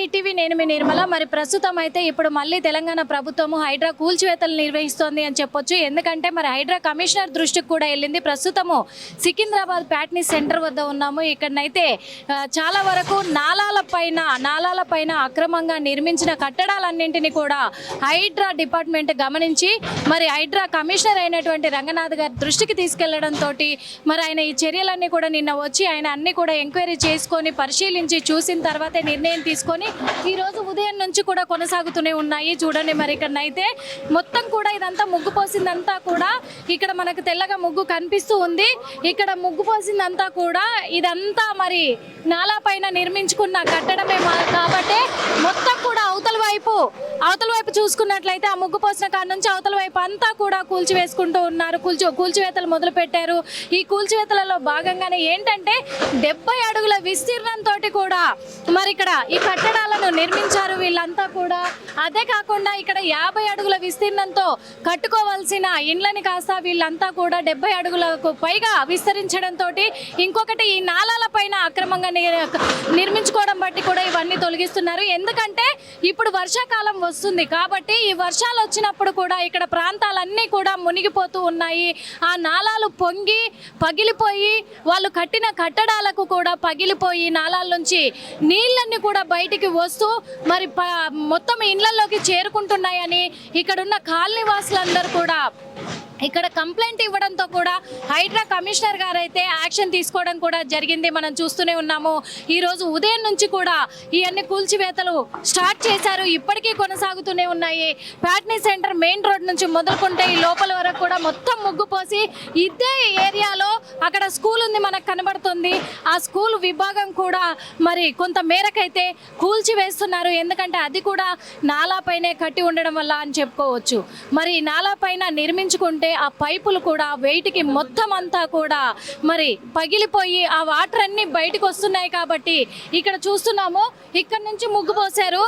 ETV నేను నిర్మల. మరి ప్రస్తుతం అయితే ఇప్పుడు మళ్ళీ తెలంగాణ ప్రభుత్వము హైడ్రా కూల్చివేతలు నిర్వహిస్తోంది అని చెప్పొచ్చు. ఎందుకంటే మరి హైడ్రా కమిషనర్ దృష్టికి కూడా వెళ్ళింది. ప్రస్తుతము సికింద్రాబాద్ ప్యాట్నీ సెంటర్ వద్ద ఉన్నాము. ఇక్కడనైతే చాలా వరకు నాలాల పైన నాలాల పైన అక్రమంగా నిర్మించిన కట్టడాలన్నింటినీ కూడా హైడ్రా డిపార్ట్మెంట్ గమనించి మరి హైడ్రా కమిషనర్ అయినటువంటి రంగనాథ్ గారి దృష్టికి తీసుకెళ్ళడంతో మరి ఆయన ఈ చర్యలన్నీ కూడా నిన్న వచ్చి ఆయన అన్ని కూడా ఎంక్వైరీ చేసుకొని పరిశీలించి చూసిన తర్వాతే నిర్ణయం తీసుకొని ఈ రోజు ఉదయం నుంచి కూడా కొనసాగుతూనే ఉన్నాయి. చూడండి మరి ఇక్కడనైతే మొత్తం కూడా ఇదంతా ముగ్గు పోసిందంతా కూడా ఇక్కడ మనకు తెల్లగా ముగ్గు కనిపిస్తూ ఉంది. ఇక్కడ ముగ్గు పోసిందంతా కూడా ఇదంతా మరి నాలా పైన నిర్మించుకున్న కట్టడమే మా- కాబట్టి మొత్తం కూడా అవతల వైపు అవతల వైపు చూసుకున్నట్లయితే ఆ ముగ్గు పోసిన కాడ నుంచి అవతల వైపు అంతా కూడా కూల్చివేసుకుంటూ ఉన్నారు. కూల్చి కూల్చివేతలు మొదలు పెట్టారు. ఈ కూల్చివేతలలో భాగంగానే ఏంటంటే డెబ్బై అడుగుల విస్తీర్ణంతో కూడా మరి ఇక్కడ ఈ కట్టడాలను నిర్మించారు వీళ్ళంతా కూడా. అదే కాకుండా ఇక్కడ యాభై అడుగుల విస్తీర్ణంతో కట్టుకోవాల్సిన ఇండ్లని కాస్త వీళ్ళంతా కూడా డెబ్బై అడుగులకు పైగా విస్తరించడంతో ఇంకొకటి ఈ నాలాల పైన అక్రమంగా నిర్మించుకోవడం బట్టి కూడా ఇవన్నీ తొలగిస్తున్నారు. ఎందుకంటే ఇప్పుడు వర్షాకాలం వస్తుంది కాబట్టి ఈ వర్షాలు వచ్చినప్పుడు కూడా ఇక్కడ ప్రాంతాలన్నీ కూడా మునిగిపోతూ ఉన్నాయి. ఆ నాలాలు పొంగి పగిలిపోయి వాళ్ళు కట్టిన కట్టడాలకు కూడా పగిలిపోయి నాలాల నుంచి నీళ్ళన్నీ కూడా బయటికి వస్తూ మరి మొత్తం ఇళ్ళలోకి చేరుకుంటున్నాయని ఇక్కడున్న కాలనీ వాసులందరూ కూడా ఇక్కడ కంప్లైంట్ ఇవ్వడంతో కూడా హైడ్రా కమిషనర్ గారు అయితే యాక్షన్ తీసుకోవడం కూడా జరిగింది. మనం చూస్తూనే ఉన్నాము. ఈరోజు ఉదయం నుంచి కూడా ఇవన్నీ కూల్చివేతలు స్టార్ట్ చేశారు. ఇప్పటికీ కొనసాగుతూనే ఉన్నాయి. ప్యాట్నీ సెంటర్ మెయిన్ రోడ్ నుంచి మొదలుకుంటే ఈ లోపల వరకు కూడా మొత్తం ముగ్గు పోసి ఇదే ఏరియాలో అక్కడ స్కూల్ ఉంది మనకు కనబడుతుంది. ఆ స్కూల్ విభాగం కూడా మరి కొంత మేరకైతే కూల్చివేస్తున్నారు. ఎందుకంటే అది కూడా నాలా పైనే కట్టి ఉండడం వల్ల అని చెప్పుకోవచ్చు. మరి ఈ నాలా పైన నిర్మించుకుంటే ఆ పైపులు కూడా వెయిట్కి మొత్తం అంతా కూడా మరి పగిలిపోయి ఆ వాటర్ అన్ని బయటకు వస్తున్నాయి కాబట్టి ఇక్కడ చూస్తున్నాము. ఇక్కడ నుంచి ముగ్గు పోసారు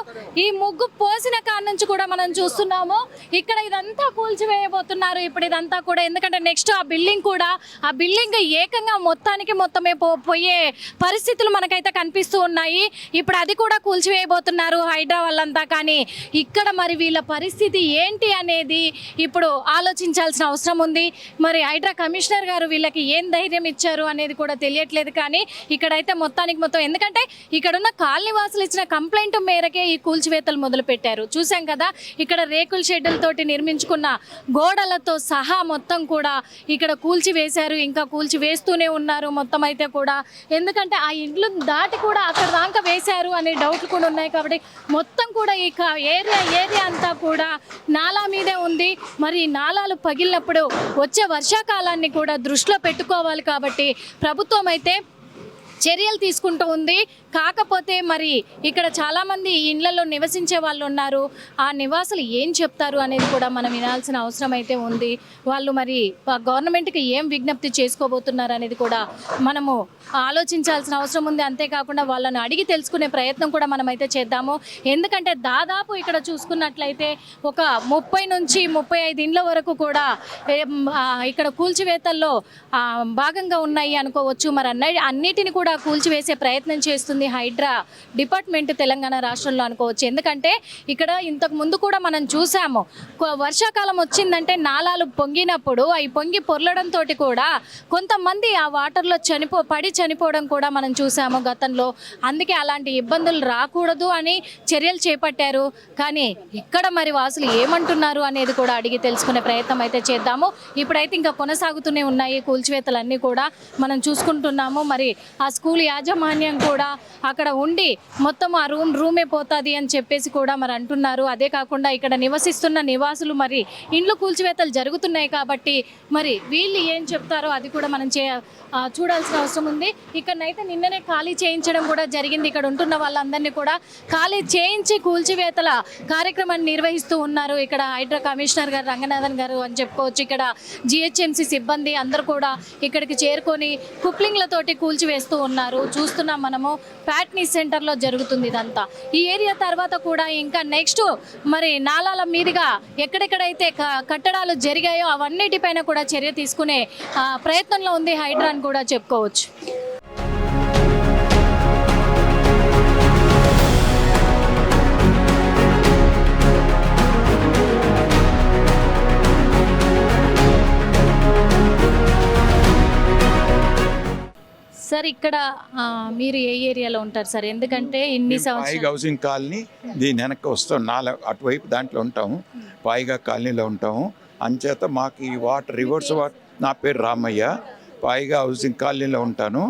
ఈ ముగ్గు పోసిన కాడ నుంచి కూడా మనం చూస్తున్నాము. ఇక్కడ ఇదంతా కూల్చివేయబోతున్నారు. ఇప్పుడు ఇదంతా కూడా ఎందుకంటే నెక్స్ట్ ఆ బిల్డింగ్ కూడా ఆ బిల్డింగ్ ఏకంగా మొత్తానికి మొత్తమే పో పోయే పరిస్థితులు మనకైతే కనిపిస్తూ ఉన్నాయి. ఇప్పుడు అది కూడా కూల్చివేయబోతున్నారు హైడ్రా వాళ్ళంతా. కానీ ఇక్కడ మరి వీళ్ళ పరిస్థితి ఏంటి అనేది ఇప్పుడు ఆలోచించాల్సిన అవసరం ఉంది. మరి హైడ్రా కమిషనర్ గారు వీళ్ళకి ఏం ధైర్యం ఇచ్చారు అనేది కూడా తెలియట్లేదు కానీ ఇక్కడైతే మొత్తానికి మొత్తం ఎందుకంటే ఇక్కడున్న కాలనీవాసులు ఇచ్చిన కంప్లైంట్ మేరకే ఈ కూల్చివేతలు మొదలుపెట్టారు. చూసాం కదా ఇక్కడ రేకుల షెడ్లతోటి నిర్మించుకున్న గోడలతో సహా మొత్తం కూడా ఇక్కడ కూల్చి వేశారు ఇంకా కూల్చి వేస్తూనే ఉన్నారు మొత్తం అయితే కూడా. ఎందుకంటే ఆ ఇండ్లు దాటి కూడా అక్కడ దాకా వేశారు అనే డౌట్లు కూడా ఉన్నాయి కాబట్టి మొత్తం కూడా ఈ ఏరియా ఏరియా అంతా కూడా నాలా మీదే ఉంది. మరి నాలాలు పగిలిన పగిలినప్పుడు వచ్చే వర్షాకాలాన్ని కూడా దృష్టిలో పెట్టుకోవాలి కాబట్టి ప్రభుత్వం అయితే చర్యలు తీసుకుంటూ ఉంది. కాకపోతే మరి ఇక్కడ చాలామంది ఈ ఇళ్ళలో నివసించే వాళ్ళు ఉన్నారు. ఆ నివాసులు ఏం చెప్తారు అనేది కూడా మనం వినాల్సిన అవసరం అయితే ఉంది. వాళ్ళు మరి గవర్నమెంట్కి ఏం విజ్ఞప్తి చేసుకోబోతున్నారు అనేది కూడా మనము ఆలోచించాల్సిన అవసరం ఉంది. అంతేకాకుండా వాళ్ళని అడిగి తెలుసుకునే ప్రయత్నం కూడా మనమైతే చేద్దాము. ఎందుకంటే దాదాపు ఇక్కడ చూసుకున్నట్లయితే ఒక ముప్పై నుంచి ముప్పై ఐదు ఇండ్ల వరకు కూడా ఇక్కడ కూల్చివేతల్లో భాగంగా ఉన్నాయి అనుకోవచ్చు. మరి అన్న అన్నిటిని కూడా కూల్చివేసే ప్రయత్నం చేస్తుంది హైడ్రా డిపార్ట్మెంట్ తెలంగాణ రాష్ట్రంలో అనుకోవచ్చు. ఎందుకంటే ఇక్కడ ఇంతకు ముందు కూడా మనం చూసాము వర్షాకాలం వచ్చిందంటే నాలాలు పొంగినప్పుడు అవి పొంగి పొర్లడంతో కూడా కొంతమంది ఆ వాటర్లో చనిపో పడి చనిపోవడం కూడా మనం చూసాము గతంలో. అందుకే అలాంటి ఇబ్బందులు రాకూడదు అని చర్యలు చేపట్టారు. కానీ ఇక్కడ మరి వాసులు ఏమంటున్నారు అనేది కూడా అడిగి తెలుసుకునే ప్రయత్నం అయితే చేద్దాము. ఇప్పుడైతే ఇంకా కొనసాగుతూనే ఉన్నాయి కూల్చివేతలన్నీ కూడా మనం చూసుకుంటున్నాము. మరి ఆ స్కూల్ యాజమాన్యం కూడా అక్కడ ఉండి మొత్తం ఆ రూమ్ రూమే పోతుంది అని చెప్పేసి కూడా మరి అంటున్నారు. అదే కాకుండా ఇక్కడ నివసిస్తున్న నివాసులు మరి ఇండ్లు కూల్చివేతలు జరుగుతున్నాయి కాబట్టి మరి వీళ్ళు ఏం చెప్తారో అది కూడా మనం చే చూడాల్సిన అవసరం ఉంది. ఇక్కడనైతే నిన్ననే ఖాళీ చేయించడం కూడా జరిగింది. ఇక్కడ ఉంటున్న వాళ్ళందరినీ కూడా ఖాళీ చేయించి కూల్చివేతల కార్యక్రమాన్ని నిర్వహిస్తూ ఉన్నారు. ఇక్కడ హైడ్రా కమిషనర్ గారు రంగనాథన్ గారు అని చెప్పుకోవచ్చు. ఇక్కడ జిహెచ్ఎంసీ సిబ్బంది అందరూ కూడా ఇక్కడికి చేరుకొని కుప్లింగ్లతోటి కూల్చివేస్తూ ఉన్నారు. చూస్తున్నాం మనము ప్యాట్నీ సెంటర్లో జరుగుతుంది ఇదంతా. ఈ ఏరియా తర్వాత కూడా ఇంకా నెక్స్ట్ మరి నాలాల మీదుగా ఎక్కడెక్కడైతే కట్టడాలు జరిగాయో అవన్నిటిపైన కూడా చర్య తీసుకునే ప్రయత్నంలో ఉంది హైడ్రా అని కూడా చెప్పుకోవచ్చు. సార్ ఇక్కడ మీరు ఏ ఏరియాలో ఉంటారు సార్? ఎందుకంటే ఇన్ని పాయిగా సంవత్సరాలు హౌసింగ్ కాలనీ దీని వెనక్కి వస్తాం నాలుగు అటువైపు దాంట్లో ఉంటాము. పాయిగా కాలనీలో ఉంటాము. అంచేత మాకు ఈ వాటర్ రివర్స్ వాటర్ నా పేరు రామయ్య. పాయిగా హౌసింగ్ కాలనీలో ఉంటాను.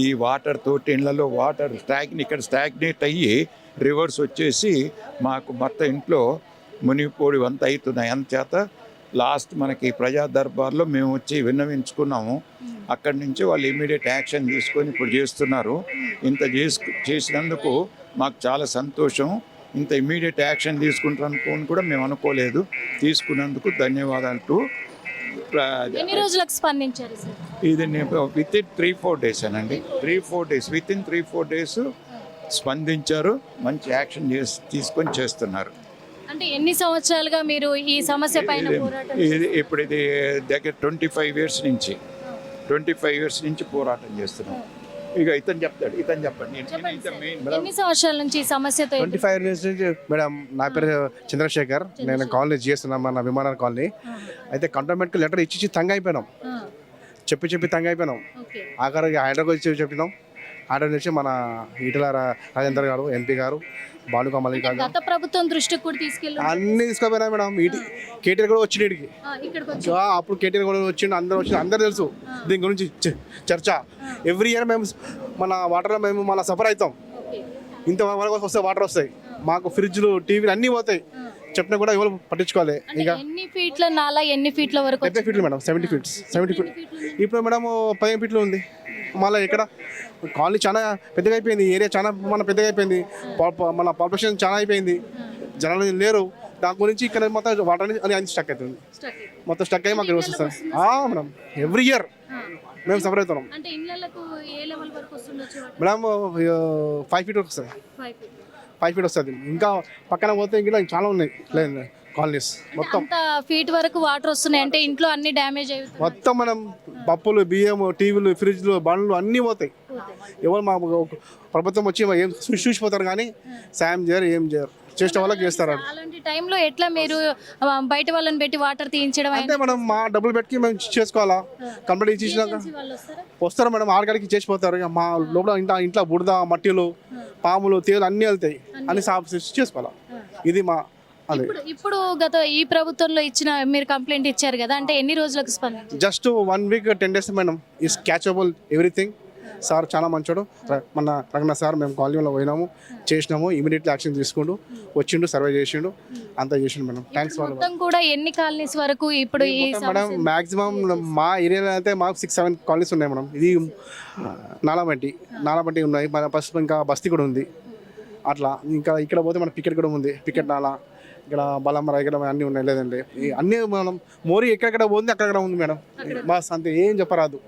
ఈ వాటర్ తోటి ఇళ్ళలో వాటర్ స్టాగ్ని ఇక్కడ స్టాగ్నేట్ అయ్యి రివర్స్ వచ్చేసి మాకు మొత్తం ఇంట్లో మునిగిపోడి వంత అవుతున్నాయి. అంచేత లాస్ట్ మనకి ప్రజా దర్బార్లో మేము వచ్చి విన్నవించుకున్నాము. అక్కడి నుంచి వాళ్ళు ఇమీడియట్ యాక్షన్ తీసుకొని ఇప్పుడు చేస్తున్నారు. ఇంత చేసినందుకు మాకు చాలా సంతోషం. ఇంత ఇమీడియట్ యాక్షన్ తీసుకుంటారు అనుకోని కూడా మేము అనుకోలేదు. తీసుకున్నందుకు ధన్యవాదాలు స్పందించారు ఇది within three four days అనండి. Three four days within three four days స్పందించారు. మంచి యాక్షన్ చేసి తీసుకొని చేస్తున్నారు. అంటే ఎన్ని సంవత్సరాలుగా మీరు ఈ సమస్య పైన పోరాటం ఇది ఇప్పుడు ఇది దగ్గర ట్వంటీ ఫైవ్ ఇయర్స్ నుంచి ట్వంటీ ఫైవ్ ఇయర్స్ నుంచి పోరాటం చేస్తున్నాం. ఇక ఇతను చెప్తాడు ఇతను చెప్పండి. మెయిన్ ఎన్ని సంవత్సరాల నుంచి ఈ సమస్యతో ట్వంటీ ఫైవ్ ఇయర్స్ నుంచి మేడం నా పేరు చంద్రశేఖర్. నేను కాలనీ చేస్తున్నాను మన విమానాల కాలనీ అయితే కంటోన్మెంట్కి లెటర్ ఇచ్చి ఇచ్చి తంగ అయిపోయినాం. చెప్పి చెప్పి తంగ అయిపోయినాం. ఓకే. ఆఖరికి హైదరాబాద్ వచ్చి చెప్పినాం. హైదరాబాద్ నుంచి మన ఈటల రాజేందర్ గారు ఎంపీ గారు బాలుక మల్లికార్జున గత ప్రభుత్వం దృష్టికి కూడా తీసుకెళ్ళి అన్ని తీసుకుపోయినా మేడం ఇటు కేటీఆర్ కూడా వచ్చిండు ఇడికి అప్పుడు కేటీఆర్ కూడా వచ్చిండు అందరూ వచ్చిండు అందరూ తెలుసు దీని గురించి చర్చ. ఎవ్రీ ఇయర్ మేము మన వాటర్లో మేము మన సఫర్ అవుతాం. ఇంత వరకు వస్తే వాటర్ వస్తాయి. మాకు ఫ్రిడ్జ్లు టీవీలు అన్నీ పోతాయి. చెప్పినా కూడా ఎవరు పట్టించుకోవాలి. ఇక ఎన్ని ఫీట్ల నాలా ఎన్ని ఫీట్ల వరకు ఫీట్లు madam seventy feets seventy feet ఇప్పుడు మేడం పదిహేను ఫీట్లు ఉంది. మళ్ళీ ఇక్కడ కాలనీ చాలా పెద్దగా అయిపోయింది ఏరియా చాలా మన పెద్దగా అయిపోయింది మన పాపులేషన్ చాలా అయిపోయింది. జనాలు లేరు దాని గురించి ఇక్కడ మొత్తం వాటర్ అని అది స్టక్ అవుతుంది అయ్యి. మొత్తం స్టక్ అయ్యి మాకు వస్తుంది. Madam every year. మేము సఫర్ అవుతున్నాం. వరకు మేడం ఫైవ్ ఫీట్ వస్తుంది. ఫైవ్ ఫీట్ వస్తుంది. ఇంకా పక్కన పోతే ఇంకా చాలా ఉన్నాయి లేదు కాలనీస్ మొత్తం. ఫీట్ వరకు వాటర్ వస్తున్నాయి అంటే ఇంట్లో అన్ని డ్యామేజ్ అవుతుంది మొత్తం మనం పప్పులు బియ్యం టీవీలు ఫ్రిడ్జ్లు బండ్లు అన్నీ పోతాయి. ఎవరు మా ప్రభుత్వం వచ్చి ఏం చూసి చూసిపోతారు కానీ సాయం చేయరు ఏం చేయరు. చేసే వాళ్ళకి చేస్తారు? అలాంటి టైంలో ఎట్లా మీరు బయట వాళ్ళని పెట్టి వాటర్ తీయించడం అంతే మనం మా డబ్బులు పెట్టి మేము చేసుకోవాలా? కంప్లీట్ ఇచ్చినాక వస్తారా? మేడం ఆడకాడికి చేసిపోతారు మా లోపల ఇంట్లో ఇంట్లో బురద మట్టిలు పాములు తేలు అన్నీ వెళ్తాయి. అన్ని. సాఫ్ చేసి చేసుకోవాలా? ఇది మా అదే. ఇప్పుడు గత ఈ ప్రభుత్వంలో ఇచ్చిన మీరు కంప్లైంట్ ఇచ్చారు కదా అంటే ఎన్ని రోజులకు స్పందించారు? Just one week ten days madam is catchable everything. Sir చాలా మంచోడు. మన రంగనాథ్ సార్ మేము కాలనీలో పోయినాము చేసినాము ఇమీడియట్లీ యాక్షన్ తీసుకుంటూ వచ్చిండు సర్వే చేసిండు అంతా చేసిండు మేడం. థ్యాంక్స్ ఫర్ మొత్తం కూడా ఎన్ని కాలనీస్ వరకు ఇప్పుడు మేడం మాక్సిమం మా ఏరియాలో అయితే మాకు సిక్స్ సెవెన్ కాలనీస్ ఉన్నాయి మేడం. ఇది నాలాబంటి నాలాబంటి ఉన్నాయి. మన ఫస్ట్ ఇంకా బస్తీ కూడా ఉంది. అట్లా ఇంకా ఇక్కడ పోతే మన పికెట్ కూడా ఉంది. పికెట్ నాలా ఇక్కడ బలమర ఇక్కడ అన్నీ ఉన్నాయి లేదండి. అన్నీ మనం మోరీ ఎక్కడెక్కడ పోతుంది అక్కడక్కడ ఉంది మేడం. బస్ అంతే ఏం చెప్పరాదు.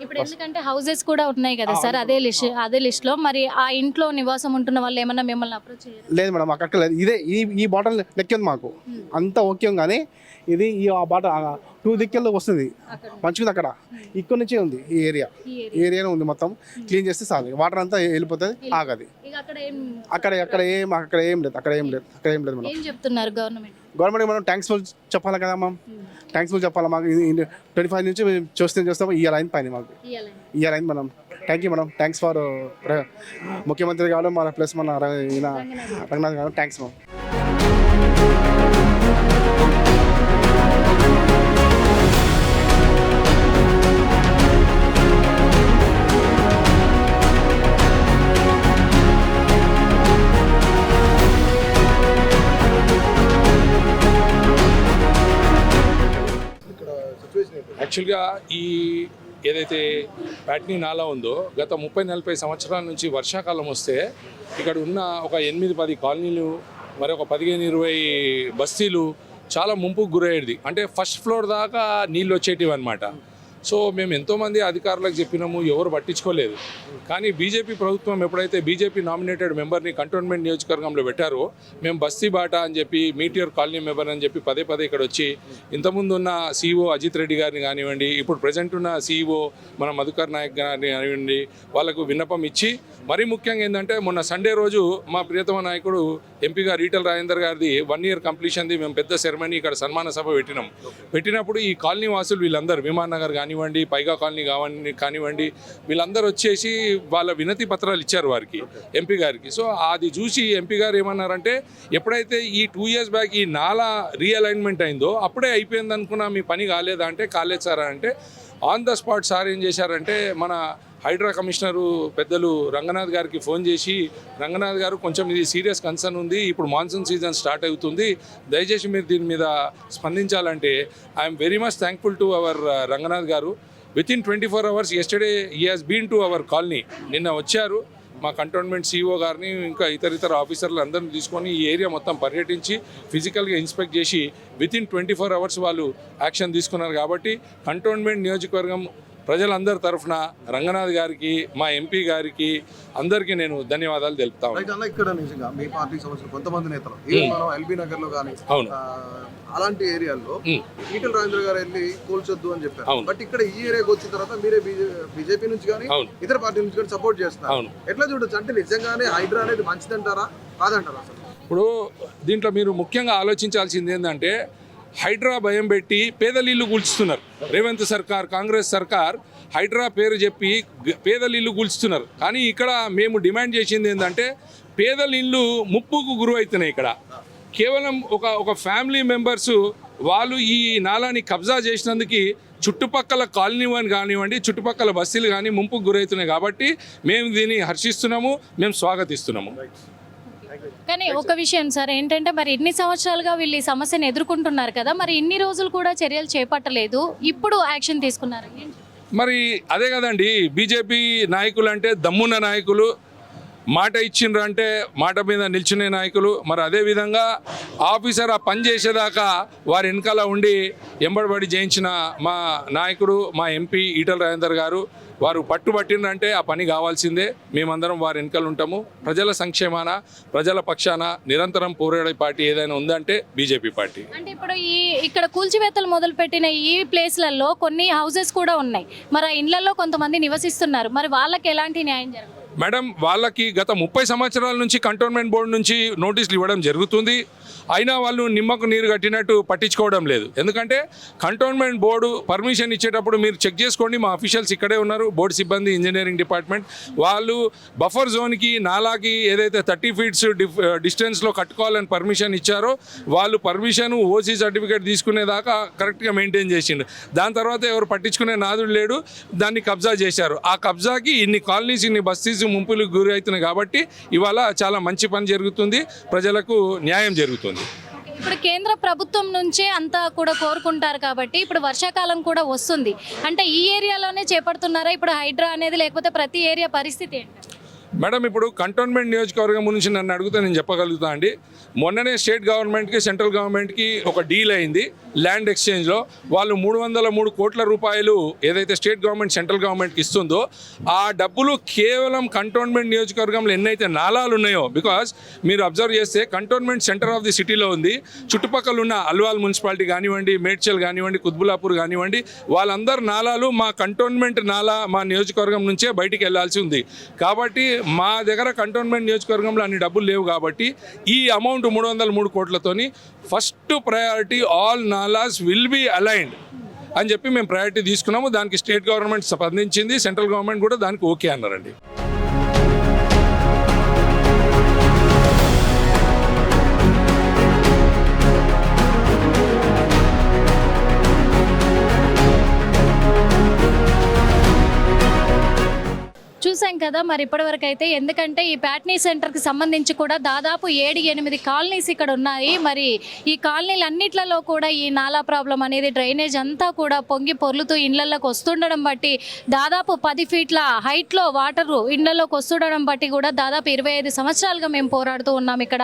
ఇప్పుడు ఎందుకంటే హౌసెస్ కూడా ఉన్నాయి కదా సార్ అదే లిస్ట్ అదే లిస్ట్లో. మరి ఆ ఇంట్లో నివాసం ఉంటున్న వాళ్ళు ఏమన్నా మిమ్మల్ని అప్రోచ్ లేదు మేడం అక్కడ ఇదే ఈ ఈ బాటిల్ లెక్కింది మాకు. అంత ఓకే కానీ ఇది ఈ ఆ బాటిల్ టూ దిక్కుల్లో వస్తుంది. మంచిగా అక్కడ. ఇక్కడ నుంచే ఉంది ఈ ఏరియా. ఈ ఏరియాలో ఉంది మొత్తం. క్లీన్ చేస్తే చాలు. వాటర్ అంతా వెళ్ళిపోతుంది ఆగది. అక్కడ అక్కడ అక్కడ ఏం అక్కడ ఏం లేదు అక్కడ ఏం లేదు అక్కడ ఏం లేదు ఏం చెప్తున్నారు గవర్నమెంట్ గవర్నమెంట్ మనం ట్యాంక్స్ ఫుల్ చెప్పాలి కదా మ్యామ్ ట్యాంక్స్ ఫుల్ చెప్పాలి మాకు? ట్వంటీ ఫైవ్ నుంచి మేము చూస్తే చూస్తాము ఇయర్ అయింది పైన మాకు. ఇయర్ అయింది. మనం thank you madam. Thanks for ముఖ్యమంత్రి గారు మన ప్లస్ మన రంగనాథ్ గారు. థ్యాంక్స్ మ్యామ్ యాక్చువల్గా ఈ ఏదైతే ప్యాట్నీ నాలా ఉందో గత ముప్పై నలభై సంవత్సరాల నుంచి వర్షాకాలం వస్తే ఇక్కడ ఉన్న ఒక ఎనిమిది పది కాలనీలు మరి ఒక పదిహేను ఇరవై బస్తీలు చాలా ముంపుకు గురయ్యేది అంటే ఫస్ట్ ఫ్లోర్ దాకా నీళ్ళు వచ్చేటివి అనమాట సో మేము ఎంతోమంది అధికారులకు చెప్పినాము ఎవరు పట్టించుకోలేదు. కానీ బీజేపీ ప్రభుత్వం ఎప్పుడైతే బీజేపీ నామినేటెడ్ మెంబర్ని కంటోన్మెంట్ నియోజకవర్గంలో పెట్టారో మేము బస్తీ బాట అని చెప్పి మీటియర్ కాలనీ మెంబర్ అని చెప్పి పదే పదే ఇక్కడ వచ్చి ఇంతకుముందు ఉన్న సీఈఓ అజిత్ రెడ్డి గారిని కానివ్వండి ఇప్పుడు ప్రజెంట్ ఉన్న సీఈఓ మన మధుకర్ నాయక్ గారిని కానివ్వండి వాళ్ళకు విన్నపం ఇచ్చి మరీ ముఖ్యంగా ఏంటంటే మొన్న సండే రోజు మా ప్రియతమ నాయకుడు ఎంపీగా రీటల్ రాజేందర్ గారిది వన్ ఇయర్ కంప్లీషన్ది మేము పెద్ద సెరమనీ ఇక్కడ సన్మాన సభ పెట్టినాం. పెట్టినప్పుడు ఈ కాలనీ వాసులు వీళ్ళందరూ విమాన్ నగర్ కానివ్వండి కానివ్వండి పైగా కాలనీ కావని కానివ్వండి వీళ్ళందరూ వచ్చేసి వాళ్ళ వినతి పత్రాలు ఇచ్చారు వారికి ఎంపీ గారికి. సో అది చూసి ఎంపీ గారు ఏమన్నారంటే ఎప్పుడైతే ఈ టూ ఇయర్స్ బ్యాక్ ఈ నాలా రీఅలైన్మెంట్ అయిందో అప్పుడే అయిపోయింది అనుకున్నా మీ పని కాలేదా అంటే కాలేదు సార్ అంటే ఆన్ ద స్పాట్ సార్ ఏం చేశారంటే మన హైడ్రా కమిషనరు పెద్దలు రంగనాథ్ గారికి ఫోన్ చేసి రంగనాథ్ గారు కొంచెం ఇది సీరియస్ కన్సర్న్ ఉంది ఇప్పుడు మాన్సూన్ సీజన్ స్టార్ట్ అవుతుంది దయచేసి మీరు దీని మీద స్పందించాలంటే I'm very much thankful to our Ranganath గారు. Within twenty four hours yesterday he has been to our colony నిన్న వచ్చారు మా కంటోన్మెంట్ సీఓ గారిని ఇంకా ఇతర ఇతర ఆఫీసర్లు అందరిని తీసుకొని ఈ ఏరియా మొత్తం పర్యటించి ఫిజికల్గా ఇన్స్పెక్ట్ చేసి within twenty four hours వాళ్ళు యాక్షన్ తీసుకున్నారు కాబట్టి కంటోన్మెంట్ నియోజకవర్గం ప్రజలందరి తరఫున రంగనాథ్ గారికి మా ఎంపీ గారికి అందరికీ నేను ధన్యవాదాలు తెలుపుతా ఉన్నాను ఇక్కడ నిజంగా మీ పార్టీకి సంబంధించిన కొంతమంది నేతలు మనం ఎల్బీ నగర్లో కానీ అవును అలాంటి ఏరియాల్లో. ఈటల రాజేంద్ర గారు వెళ్ళి కూల్చొద్దు అని చెప్పారు. బట్ ఇక్కడ ఈ ఏరియాకి వచ్చిన తర్వాత మీరే బీజేపీ నుంచి కానీ ఇతర పార్టీ నుంచి కానీ సపోర్ట్ చేస్తున్నారు ఎట్లా చూడొచ్చు అంటే నిజంగానే హైడ్రా అనేది మంచిదంటారా కాదంటారా అసలు ఇప్పుడు దీంట్లో మీరు ముఖ్యంగా ఆలోచించాల్సింది ఏంటంటే హైడ్రా భయం పెట్టి పేదలిల్లు కూల్చుతున్నారు రేవంత్ సర్కార్ కాంగ్రెస్ సర్కార్ హైడ్రా పేరు చెప్పి పేదలిల్లు కూల్చుతున్నారు. కానీ ఇక్కడ మేము డిమాండ్ చేసింది ఏంటంటే పేదల ముప్పుకు గురవుతున్నాయి ఇక్కడ. కేవలం ఒక ఒక ఫ్యామిలీ మెంబర్స్ వాళ్ళు ఈ నాలాని కబ్జా చేసినందుకు చుట్టుపక్కల కాలనీ కానివ్వండి చుట్టుపక్కల బస్సులు కానీ ముంపుకు గురవుతున్నాయి కాబట్టి మేము దీన్ని హర్షిస్తున్నాము మేము స్వాగతిస్తున్నాము. కానీ ఒక విషయం సార్ ఏంటంటే మరి ఇన్ని సంవత్సరాలుగా వీళ్ళు ఈ సమస్యను ఎదుర్కొంటున్నారు కదా మరి ఇన్ని రోజులు కూడా చర్యలు చేపట్టలేదు ఇప్పుడు యాక్షన్ తీసుకున్నారు. మరి అదే కదండి బీజేపీ నాయకులు అంటే దమ్మున్న నాయకులు మాట ఇచ్చిండ్రు అంటే మాట మీద నిల్చునే నాయకులు మరి అదే విధంగా ఆఫీసర్ ఆ పని చేసేదాకా వారి వెనకాల ఉండి ఎంబడబడి జయించిన మా నాయకుడు మా ఎంపీ ఈటల రాజేందర్ గారు వారు పట్టుబట్టిండ్రంటే ఆ పని కావాల్సిందే. మేమందరం వారి వెనకాల ఉంటాము. ప్రజల సంక్షేమాన ప్రజల పక్షాన నిరంతరం పోరాడే పార్టీ ఏదైనా ఉందంటే బీజేపీ పార్టీ. అంటే ఇప్పుడు ఈ ఇక్కడ కూల్చివేతలు మొదలుపెట్టిన ఈ ప్లేస్లలో కొన్ని హౌసెస్ కూడా ఉన్నాయి. మరి ఆ ఇళ్ళలో కొంతమంది నివసిస్తున్నారు. మరి వాళ్ళకి ఎలాంటి న్యాయం జరగదు మేడం వాళ్ళకి గత ముప్పై సంవత్సరాల నుంచి కంటోన్మెంట్ బోర్డు నుంచి నోటీసులు ఇవ్వడం జరుగుతుంది. అయినా వాళ్ళు నిమ్మకు నీరు కట్టినట్టు పట్టించుకోవడం లేదు. ఎందుకంటే కంటోన్మెంట్ బోర్డు పర్మిషన్ ఇచ్చేటప్పుడు మీరు చెక్ చేసుకోండి మా అఫీషియల్స్ ఇక్కడే ఉన్నారు బోర్డు సిబ్బంది ఇంజనీరింగ్ డిపార్ట్మెంట్. వాళ్ళు బఫర్ జోన్కి నాలాకి ఏదైతే థర్టీ ఫీట్స్ డిస్టెన్స్లో కట్టుకోవాలని పర్మిషన్ ఇచ్చారో వాళ్ళు పర్మిషన్ ఓసీ సర్టిఫికేట్ తీసుకునేదాకా కరెక్ట్గా మెయింటైన్ చేసిండు. దాని తర్వాత ఎవరు పట్టించుకునే నాదుడు లేడు దాన్ని కబ్జా చేశారు. ఆ కబ్జాకి ఇన్ని కాలనీస్ ఇన్ని బస్తీస్ ముంపులకు గురి అవుతున్నాయి కాబట్టి ఇవాళ చాలా మంచి పని జరుగుతుంది ప్రజలకు న్యాయం జరుగుతుంది. ఇప్పుడు కేంద్ర ప్రభుత్వం నుంచే అంతా కూడా కోరుకుంటారు కాబట్టి ఇప్పుడు వర్షాకాలం కూడా వస్తుంది. అంటే ఈ ఏరియాలోనే చేపడుతున్నారా? ఇప్పుడు హైడ్రా అనేది లేకపోతే ప్రతి ఏరియా పరిస్థితి ఏంటి? మేడం ఇప్పుడు కంటోన్మెంట్ నియోజకవర్గం గురించి నన్ను అడిగితే నేను చెప్పగలుగుతా అండి. మొన్ననే స్టేట్ గవర్నమెంట్కి సెంట్రల్ గవర్నమెంట్కి ఒక డీల్ అయింది ల్యాండ్ ఎక్స్చేంజ్లో. వాళ్ళు మూడు వందల మూడు కోట్ల రూపాయలు ఏదైతే స్టేట్ గవర్నమెంట్ సెంట్రల్ గవర్నమెంట్కి ఇస్తుందో ఆ డబ్బులు కేవలం కంటోన్మెంట్ నియోజకవర్గంలో ఎన్నైతే నాలాలు ఉన్నాయో బికాజ్ మీరు అబ్జర్వ్ చేస్తే కంటోన్మెంట్ సెంటర్ ఆఫ్ ది సిటీలో ఉంది. చుట్టుపక్కల ఉన్న అల్వాల్ మున్సిపాలిటీ కానివ్వండి మేడ్చల్ కానివ్వండి కుత్బులాపూర్ కానివ్వండి వాళ్ళందరు నాలాలు మా కంటోన్మెంట్ నాలా మా నియోజకవర్గం నుంచే బయటికి వెళ్ళాల్సి ఉంది. కాబట్టి మా దగ్గర కంటోన్మెంట్ నియోజకవర్గంలో అన్ని డబ్బులు లేవు కాబట్టి ఈ అమౌంట్ మూడు వందల మూడు కోట్లతోని first priority all nalas will be aligned అని చెప్పి మేము ప్రయారిటీ తీసుకున్నాము. దానికి స్టేట్ గవర్నమెంట్ స్పందించింది. సెంట్రల్ గవర్నమెంట్ కూడా దానికి ఓకే అన్నారండి. చూసాం కదా మరి ఇప్పటివరకు అయితే ఎందుకంటే ఈ ప్యాట్నీ సెంటర్కి సంబంధించి కూడా దాదాపు ఏడు ఎనిమిది కాలనీస్ ఇక్కడ ఉన్నాయి. మరి ఈ కాలనీలు అన్నిట్లలో కూడా ఈ నాలా ప్రాబ్లం అనేది డ్రైనేజ్ అంతా కూడా పొంగి పొర్లుతూ ఇళ్ళలోకి వస్తుండడం బట్టి దాదాపు పది ఫీట్ల హైట్లో వాటర్ ఇళ్ళలోకి వస్తుండడం బట్టి కూడా దాదాపు ఇరవై ఐదు సంవత్సరాలుగా మేము పోరాడుతూ ఉన్నాం ఇక్కడ.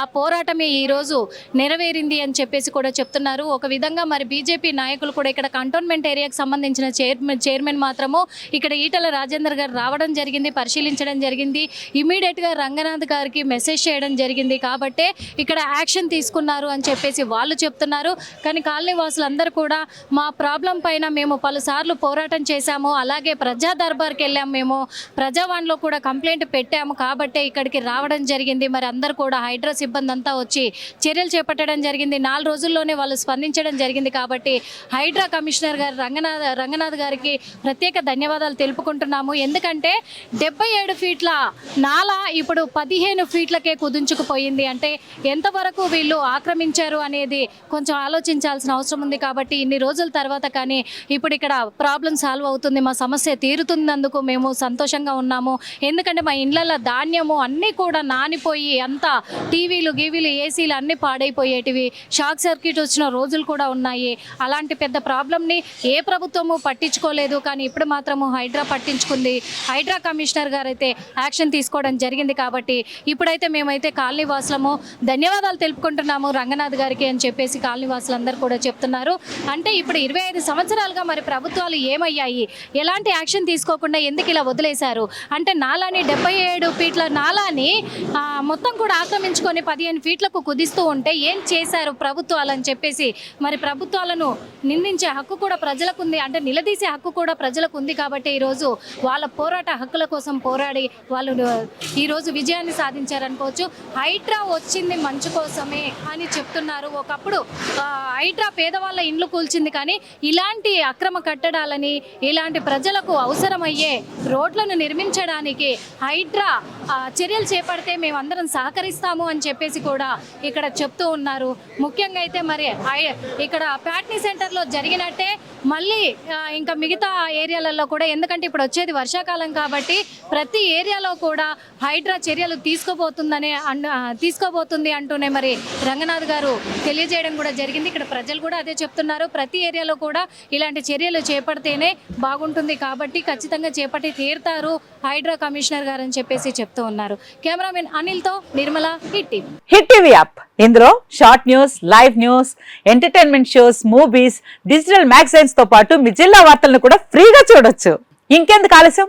ఆ పోరాటమే ఈరోజు నెరవేరింది అని చెప్పేసి కూడా చెప్తున్నారు. ఒక విధంగా మరి బీజేపీ నాయకులు కూడా ఇక్కడ కంటోన్మెంట్ ఏరియాకి సంబంధించిన చైర్మన్ చైర్మన్ మాత్రము ఇక్కడ ఈటల రాజేందర్ గారు రావడం జరిగింది పరిశీలించడం జరిగింది. ఇమీడియట్గా రంగనాథ్ గారికి మెసేజ్ చేయడం జరిగింది. కాబట్టే ఇక్కడ యాక్షన్ తీసుకున్నారు అని చెప్పేసి వాళ్ళు చెప్తున్నారు. కానీ కాలనీ వాసులందరూ కూడా మా ప్రాబ్లం పైన మేము పలుసార్లు పోరాటం చేశాము. అలాగే ప్రజా దర్బార్కి వెళ్ళాము మేము. ప్రజావాణిలో కూడా కంప్లైంట్ పెట్టాము. కాబట్టే ఇక్కడికి రావడం జరిగింది. మరి అందరూ కూడా హైడ్రా సిబ్బంది అంతా వచ్చి చర్యలు చేపట్టడం జరిగింది. నాలుగు రోజుల్లోనే వాళ్ళు స్పందించడం జరిగింది. కాబట్టి హైడ్రా కమిషనర్ గారు రంగనాథ్ రంగనాథ్ గారికి ప్రత్యేక ధన్యవాదాలు తెలుపుకుంటున్నాము. ఎందుకంటే డెబ్బై ఏడు ఫీట్ల నాల ఇప్పుడు పదిహేను ఫీట్లకే కుదించుకుపోయింది. అంటే ఎంతవరకు వీళ్ళు ఆక్రమించారు అనేది కొంచెం ఆలోచించాల్సిన అవసరం ఉంది కాబట్టి ఇన్ని రోజుల తర్వాత కానీ ఇప్పుడు ఇక్కడ ప్రాబ్లం సాల్వ్ అవుతుంది. మా సమస్య తీరుతున్నందుకు మేము సంతోషంగా ఉన్నాము. ఎందుకంటే మా ఇండ్లలో ధాన్యము అన్నీ కూడా నానిపోయి అంతా టీవీలు గీవీలు ఏసీలు అన్నీ పాడైపోయేటివి. షాక్ సర్క్యూట్ వచ్చిన రోజులు కూడా ఉన్నాయి. అలాంటి పెద్ద ప్రాబ్లమ్ని ఏ ప్రభుత్వము పట్టించుకోలేదు. కానీ ఇప్పుడు మాత్రము హైడ్రా పట్టించుకుంది. హైడ్రా కమిషనర్ గారు అయితే యాక్షన్ తీసుకోవడం జరిగింది కాబట్టి ఇప్పుడైతే మేమైతే కాలనీ వాసులము. ధన్యవాదాలు తెలుపుకుంటున్నాము రంగనాథ్ గారికి అని చెప్పేసి కాలనీ వాసులందరూ కూడా చెప్తున్నారు. అంటే ఇప్పుడు ఇరవై ఐదు సంవత్సరాలుగా మరి ప్రభుత్వాలు ఏమయ్యాయి? ఎలాంటి యాక్షన్ తీసుకోకుండా ఎందుకు ఇలా వదిలేశారు? అంటే నాలాని డెబ్బై ఏడు ఫీట్ల నాలాని మొత్తం కూడా ఆక్రమించుకొని పదిహేను ఫీట్లకు కుదిస్తూ ఉంటే ఏం చేశారు ప్రభుత్వాలు అని చెప్పేసి మరి ప్రభుత్వాలను నిందించే హక్కు కూడా ప్రజలకు ఉంది. అంటే నిలదీసే హక్కు కూడా ప్రజలకు ఉంది కాబట్టి ఈరోజు వాళ్ళ పోరాట హక్కుల కోసం పోరాడి వాళ్ళు ఈరోజు విజయాన్ని సాధించారనుకోవచ్చు. హైడ్రా వచ్చింది మంచు కోసమే అని చెప్తున్నారు. ఒకప్పుడు హైడ్రా పేదవాళ్ళ ఇండ్లు కూల్చింది కానీ ఇలాంటి అక్రమ కట్టడాలని ఇలాంటి ప్రజలకు అవసరమయ్యే రోడ్లను నిర్మించడానికి హైడ్రా చర్యలు చేపడితే మేమందరం సహకరిస్తాము అని చెప్పేసి కూడా ఇక్కడ చెప్తూ ఉన్నారు. ముఖ్యంగా అయితే మరి హై- ఇక్కడ ప్యాట్నీ సెంటర్లో జరిగినట్టే మళ్ళీ ఇంకా మిగతా ఏరియాలలో కూడా ఎందుకంటే ఇప్పుడు వచ్చేది వర్షాకాలం కాబట్టి కాబట్టి ప్రతి ఏరియాలో కూడా హైడ్రా చర్యలు తీసుకోబోతుందనే తీసుకోబోతుంది అంటూనే మరి రంగనాథ్ గారు తెలియజేయడం కూడా జరిగింది. ఇక్కడ ప్రజలు కూడా అదే చెప్తున్నారు. ప్రతి ఏరియాలో కూడా ఇలాంటి చర్యలు చేపడితేనే బాగుంటుంది కాబట్టి ఖచ్చితంగా చేపట్టి తీరుతారు హైడ్రా కమిషనర్ గారు అని చెప్పేసి చెప్తూ ఉన్నారు. Cameraman అనిల్తో Nirmala hit TV. Hit TV app. ఇందులో short news live news entertainment shows movies digital మ్యాగజైన్స్తో పాటు మీ జిల్లా వార్తలను కూడా ఫ్రీగా చూడొచ్చు. ఇంకెందుకు ఆలస్యం?